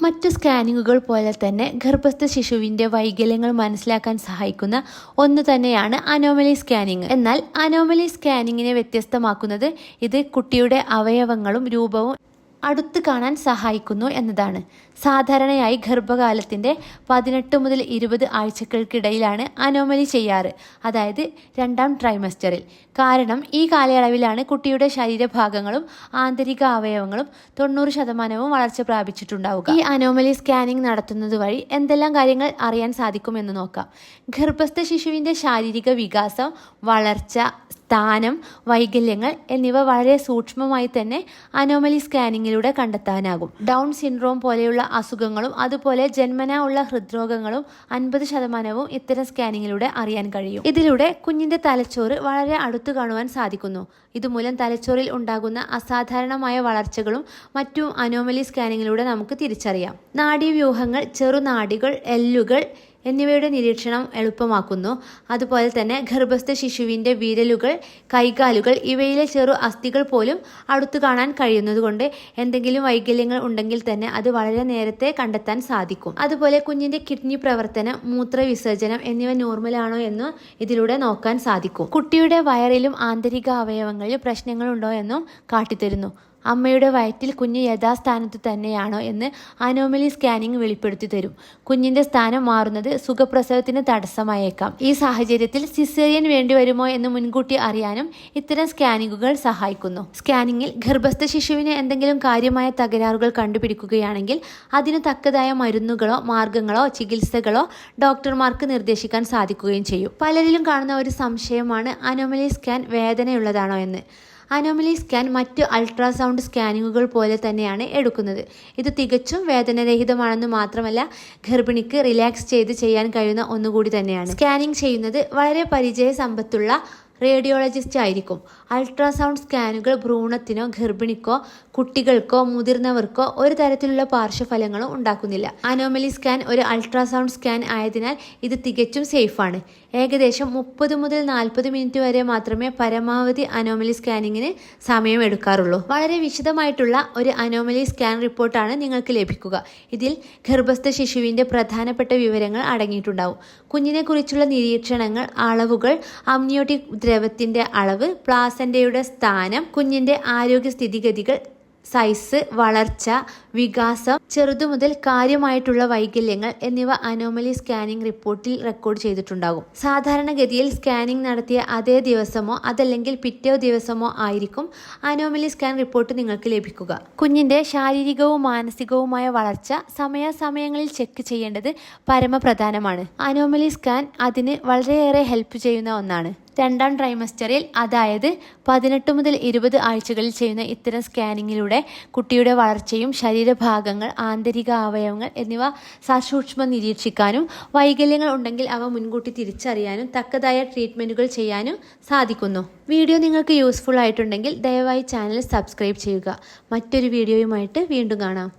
മറ്റ് സ്കാനിങ്ങുകൾ പോലെ തന്നെ ഗർഭസ്ഥ ശിശുവിന്റെ വൈകല്യങ്ങൾ മനസ്സിലാക്കാൻ സഹായിക്കുന്ന ഒന്ന് തന്നെയാണ് അനോമലി സ്കാനിങ് എന്നാൽ അനോമലി സ്കാനിങ്ങിനെ വ്യത്യസ്തമാക്കുന്നത് ഇത് കുട്ടിയുടെ അവയവങ്ങളും രൂപവും അടുത്ത് കാണാൻ സഹായിക്കുന്നു എന്നതാണ്. സാധാരണയായി ഗർഭകാലത്തിന്റെ പതിനെട്ട് മുതൽ ഇരുപത് ആഴ്ചകൾക്കിടയിലാണ് അനോമലി ചെയ്യാറ് അതായത് രണ്ടാം ട്രൈമസ്റ്ററിൽ. കാരണം ഈ കാലയളവിലാണ് കുട്ടിയുടെ ശരീരഭാഗങ്ങളും ആന്തരിക അവയവങ്ങളും തൊണ്ണൂറ് ശതമാനവും വളർച്ച പ്രാപിച്ചിട്ടുണ്ടാവുക. ഈ അനോമലി സ്കാനിംഗ് നടത്തുന്നത് വഴി എന്തെല്ലാം കാര്യങ്ങൾ അറിയാൻ സാധിക്കുമെന്ന് നോക്കാം. ഗർഭസ്ഥ ശിശുവിന്റെ ശാരീരിക വികാസം വളർച്ച സ്ഥാനം വൈകല്യങ്ങൾ എന്നിവ വളരെ സൂക്ഷ്മമായി തന്നെ അനോമലി സ്കാനിങ്ങിലൂടെ കണ്ടെത്താനാകും. ഡൗൺ സിൻഡ്രോം പോലെയുള്ള അസുഖങ്ങളും അതുപോലെ ജന്മനാ ഉള്ള ഹൃദ്രോഗങ്ങളും അൻപത് ശതമാനവും ഇത്തരം സ്കാനിങ്ങിലൂടെ അറിയാൻ കഴിയും. ഇതിലൂടെ കുഞ്ഞിന്റെ തലച്ചോറ് വളരെ അടുത്തു കാണുവാൻ സാധിക്കുന്നു. ഇതുമൂലം തലച്ചോറിൽ ഉണ്ടാകുന്ന അസാധാരണമായ വളർച്ചകളും മറ്റു അനോമലി സ്കാനിങ്ങിലൂടെ നമുക്ക് തിരിച്ചറിയാം. നാഡീവ്യൂഹങ്ങൾ ചെറുനാടികൾ എല്ലുകൾ എന്നിവയുടെ നിരീക്ഷണം എളുപ്പമാക്കുന്നു. അതുപോലെ തന്നെ ഗർഭസ്ഥ ശിശുവിന്റെ വിരലുകൾ കൈകാലുകൾ ഇവയിലെ ചെറു അസ്ഥികൾ പോലും അടുത്തു കാണാൻ കഴിയുന്നതുകൊണ്ട് എന്തെങ്കിലും വൈകല്യങ്ങൾ ഉണ്ടെങ്കിൽ തന്നെ അത് വളരെ നേരത്തെ കണ്ടെത്താൻ സാധിക്കും. അതുപോലെ കുഞ്ഞിന്റെ കിഡ്നി പ്രവർത്തനം മൂത്രവിസർജനം എന്നിവ നോർമലാണോ എന്ന് ഇതിലൂടെ നോക്കാൻ സാധിക്കും. കുട്ടിയുടെ വയറിലും ആന്തരിക അവയവങ്ങളിലും പ്രശ്നങ്ങളുണ്ടോ എന്നും കാട്ടിത്തരുന്നു. അമ്മയുടെ വയറ്റിൽ കുഞ്ഞ് യഥാസ്ഥാനത്ത് തന്നെയാണോ എന്ന് അനോമലി സ്കാനിംഗ് വെളിപ്പെടുത്തി തരും. കുഞ്ഞിന്റെ സ്ഥാനം മാറുന്നത് സുഖപ്രസവത്തിന് തടസ്സമായേക്കാം. ഈ സാഹചര്യത്തിൽ സിസേറിയൻ വേണ്ടി വരുമോ എന്ന് മുൻകൂട്ടി അറിയാനും ഇത്തരം സ്കാനിങ്ങുകൾ സഹായിക്കുന്നു. സ്കാനിങ്ങിൽ ഗർഭസ്ഥ ശിശുവിന് എന്തെങ്കിലും കാര്യമായ തകരാറുകൾ കണ്ടുപിടിക്കുകയാണെങ്കിൽ അതിനു തക്കതായ മരുന്നുകളോ മാർഗങ്ങളോ ചികിത്സകളോ ഡോക്ടർമാർക്ക് നിർദ്ദേശിക്കാൻ സാധിക്കുകയും ചെയ്യും. പലരിലും കാണുന്ന ഒരു സംശയമാണ് അനോമലി സ്കാൻ വേദനയുള്ളതാണോ എന്ന്. അനോമലി സ്കാൻ മറ്റ് അൾട്രാസൗണ്ട് സ്കാനിങ്ങുകൾ പോലെ തന്നെയാണ് എടുക്കുന്നത്. ഇത് തികച്ചും വേദനരഹിതമാണെന്ന് മാത്രമല്ല ഗർഭിണിക്ക് റിലാക്സ് ചെയ്ത് ചെയ്യാൻ കഴിയുന്ന ഒന്നുകൂടി തന്നെയാണ്. സ്കാനിങ് ചെയ്യുന്നത് വളരെ പരിചയ സമ്പത്തുള്ള റേഡിയോളജിസ്റ്റ് ആയിരിക്കും. അൾട്രാസൗണ്ട് സ്കാനുകൾ ഭ്രൂണത്തിനോ ഗർഭിണിക്കോ കുട്ടികൾക്കോ മുതിർന്നവർക്കോ ഒരു തരത്തിലുള്ള പാർശ്വഫലങ്ങളോ ഉണ്ടാക്കുന്നില്ല. അനോമലി സ്കാൻ ഒരു അൾട്രാസൗണ്ട് സ്കാൻ ആയതിനാൽ ഇത് തികച്ചും സേഫാണ്. ഏകദേശം മുപ്പത് മുതൽ നാൽപ്പത് മിനിറ്റ് വരെ മാത്രമേ പരമാവധി അനോമലി സ്കാനിങ്ങിന് സമയം എടുക്കാറുള്ളൂ വളരെ വിശദമായിട്ടുള്ള ഒരു അനോമലി സ്കാൻ റിപ്പോർട്ടാണ് നിങ്ങൾക്ക് ലഭിക്കുക. ഇതിൽ ഗർഭസ്ഥ ശിശുവിന്റെ പ്രധാനപ്പെട്ട വിവരങ്ങൾ അടങ്ങിയിട്ടുണ്ടാവും. കുഞ്ഞിനെക്കുറിച്ചുള്ള നിരീക്ഷണങ്ങൾ അളവുകൾ അമ്നിയോട്ടിക് ദ്രവത്തിന്റെ അളവ് പ്ലാസന്റയുടെ സ്ഥാനം കുഞ്ഞിന്റെ ആരോഗ്യ സ്ഥിതിഗതികൾ സൈസ് വളർച്ച വികാസം ചെറുതു മുതൽ കാര്യമായിട്ടുള്ള വൈകല്യങ്ങൾ എന്നിവ അനോമലി സ്കാനിംഗ് റിപ്പോർട്ടിൽ റെക്കോർഡ് ചെയ്തിട്ടുണ്ടാകും. സാധാരണഗതിയിൽ സ്കാനിംഗ് നടത്തിയ അതേ ദിവസമോ അതല്ലെങ്കിൽ പിറ്റേ ദിവസമോ ആയിരിക്കും അനോമലി സ്കാൻ റിപ്പോർട്ട് നിങ്ങൾക്ക് ലഭിക്കുക. കുഞ്ഞിന്റെ ശാരീരികവും മാനസികവുമായ വളർച്ച സമയാസമയങ്ങളിൽ ചെക്ക് ചെയ്യേണ്ടത് പരമപ്രധാനമാണ്. അനോമലി സ്കാൻ അതിന് വളരെയേറെ ഹെൽപ്പ് ചെയ്യുന്ന ഒന്നാണ്. രണ്ടാം ട്രൈമസ്റ്ററിൽ അതായത് പതിനെട്ട് മുതൽ ഇരുപത് ആഴ്ചകളിൽ ചെയ്യുന്ന ഇത്തരം സ്കാനിങ്ങിലൂടെ കുട്ടിയുടെ വളർച്ചയും ശരീരഭാഗങ്ങൾ ആന്തരിക അവയവങ്ങൾ എന്നിവ സസൂക്ഷ്മം നിരീക്ഷിക്കാനും വൈകല്യങ്ങൾ ഉണ്ടെങ്കിൽ അവ മുൻകൂട്ടി തിരിച്ചറിയാനും തക്കതായ ട്രീറ്റ്മെന്റുകൾ ചെയ്യാനും സാധിക്കുന്നു. വീഡിയോ നിങ്ങൾക്ക് യൂസ്ഫുൾ ആയിട്ടുണ്ടെങ്കിൽ ദയവായി ചാനൽ സബ്സ്ക്രൈബ് ചെയ്യുക. മറ്റൊരു വീഡിയോയുമായിട്ട് വീണ്ടും കാണാം.